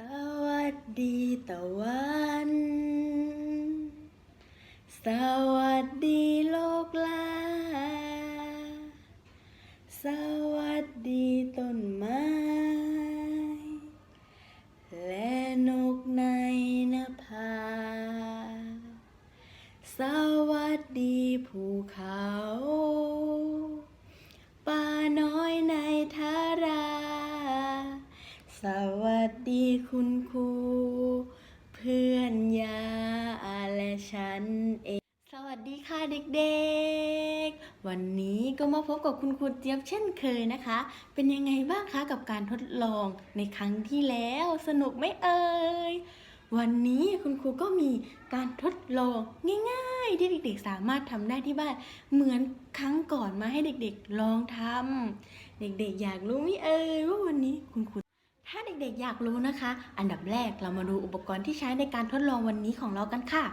สวัสดีตะวัน สวัสดีโลกลา สวัสดีต้นไม้ และนกในนภา สวัสดีภูเขา คุณครู เพื่อนยาและฉันเอง สวัสดีค่ะเด็กๆ วันนี้ก็มาพบกับคุณครูเจี๊ยบเช่นเคยนะคะ เป็นยังไงบ้างคะกับการทดลองในครั้งที่แล้วสนุกไหมเอ่ยวันนี้คุณครูก็มีการทดลองง่ายๆ ที่เด็กๆ สามารถทำได้ที่บ้าน เหมือนครั้งก่อนมาให้เด็กๆลองทำเด็กๆ อยากรู้ไหมเอ่ยว่าวันนี้คุณครู ถ้าเด็กๆอยากรู้นะคะ อันดับแรกเรามาดูอุปกรณ์ที่ใช้ในการทดลองวันนี้ของเรากันค่ะ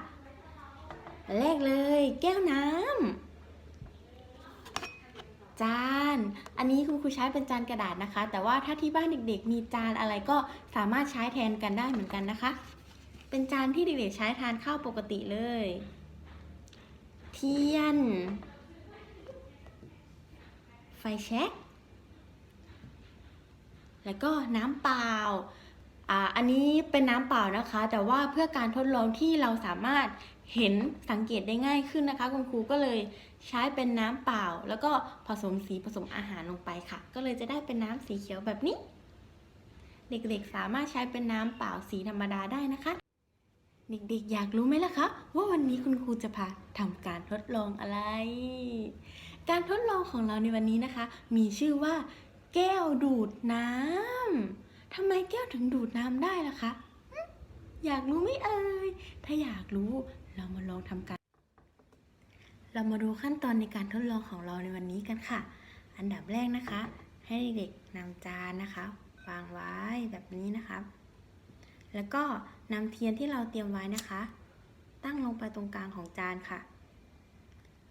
แรกเลย แก้วน้ำจาน อันนี้คุณครูใช้เป็นจานกระดาษนะคะ แต่ว่าถ้าที่บ้านเด็กๆ มีจานอะไรก็สามารถใช้แทนกันได้เหมือนกันนะคะ เป็นจานที่เด็กๆใช้ทานข้าวปกติเลย เทียน ไฟแช็ก แล้วก็น้ำเปล่าอันนี้เป็นน้ำเปล่านะคะ แต่ว่าเพื่อการทดลองที่เราสามารถเห็นสังเกตได้ง่ายขึ้นนะคะ คุณครูก็เลยใช้เป็นน้ำเปล่า แล้วก็ผสมสีผสมอาหารลงไปค่ะ ก็เลยจะได้เป็นน้ำสีเขียวแบบนี้ เด็กๆสามารถใช้เป็นน้ำเปล่าสีธรรมดาได้นะคะ เด็กๆอยากรู้ไหมล่ะคะว่าวันนี้คุณครูจะพาทำการทดลองอะไร การทดลองของเราในวันนี้นะคะ มีชื่อว่า แก้วดูดน้ำทำไมแก้วถึงดูดน้ำได้ล่ะคะ อยากรู้ไหมเอ่ย ถ้าอยากรู้เรามาลองทำกัน เรามาดูขั้นตอนในการทดลองของเราในวันนี้กันค่ะ อันดับแรกนะคะ ให้เด็กนำจานนะคะวางไว้แบบนี้นะคะ แล้วก็นำเทียนที่เราเตรียมไว้นะคะ ตั้งลงไปตรงกลางของจานค่ะ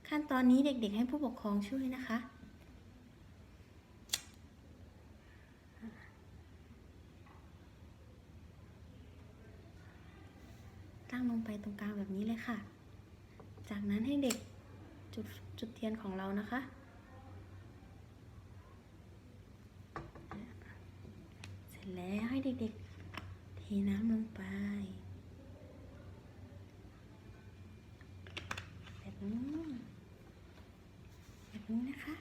ขั้นตอนนี้เด็กๆให้ผู้ปกครองช่วยนะคะ ตั้งลงไปตรงกลางแบบนี้เลยค่ะ จากนั้นให้เด็กจุดจุดเทียนของเรานะคะ เสร็จแล้วให้เด็กๆเทน้ำลงไปแบบนี้แบบนี้นะคะ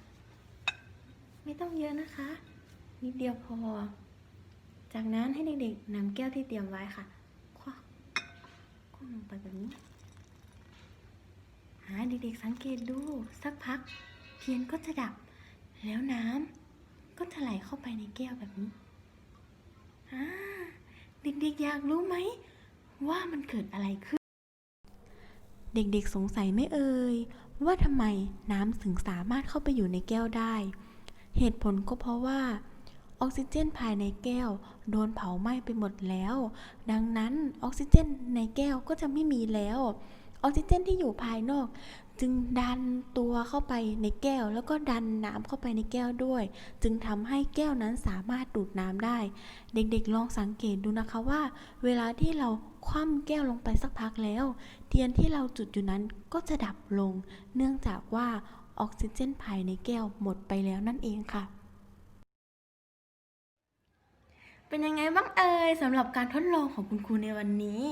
ไม่ต้องเยอะนะคะ นิดเดียวพอ จากนั้นให้เด็กๆนำแก้วที่เตรียมไว้ค่ะ ไปแบบนี้ หาเด็กๆสังเกตดูสักพัก เทียนก็จะดับ แล้วน้ำก็จะไหลเข้าไปในแก้วแบบนี้เด็กๆอยากรู้ไหม ว่ามันเกิดอะไรขึ้น เด็กๆสงสัยไม่เอ่ยว่าทำไมน้ำถึงสามารถเข้าไปอยู่ในแก้วได้ เหตุผลก็เพราะว่า ออกซิเจนภายในแก้ว โดนเผาไหม้ไปหมดแล้ว ดังนั้นออกซิเจนในแก้วก็จะไม่มีแล้ว ออกซิเจนที่อยู่ภายนอก จึงดันตัวเข้าไปในแก้ว แล้วก็ดันน้ำเข้าไปในแก้วด้วย จึงทำให้แก้วนั้นสามารถดูดน้ำได้ เด็กๆลองสังเกตดูนะคะว่า เวลาที่เราคว่ำแก้วลงไปสักพักแล้ว เทียนที่เราจุดอยู่นั้นก็จะดับลง เนื่องจากว่าออกซิเจนภายในแก้วหมดไปแล้วนั่นเองค่ะ เป็นยังไงบ้างเอ่ยสำหรับการทดลองของคุณครูในวันนี้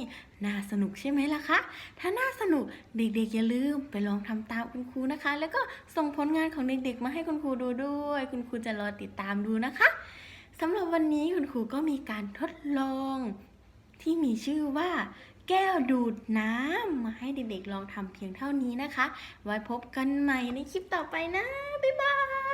น่าสนุกใช่ไหมล่ะคะ ถ้าน่าสนุกเด็กๆอย่าลืมไปลองทำตามคุณครูนะคะ แล้วก็ส่งผลงานของเด็กๆ มาให้คุณครูดูด้วย คุณครูจะรอติดตามดูนะคะสำหรับวันนี้คุณครูก็มีการทดลอง ที่มีชื่อว่าแก้วดูดน้ำมาให้เด็กๆลองทำเพียงเท่านี้นะคะ ไว้พบกันใหม่ในคลิปต่อไปนะ บ๊ายบาย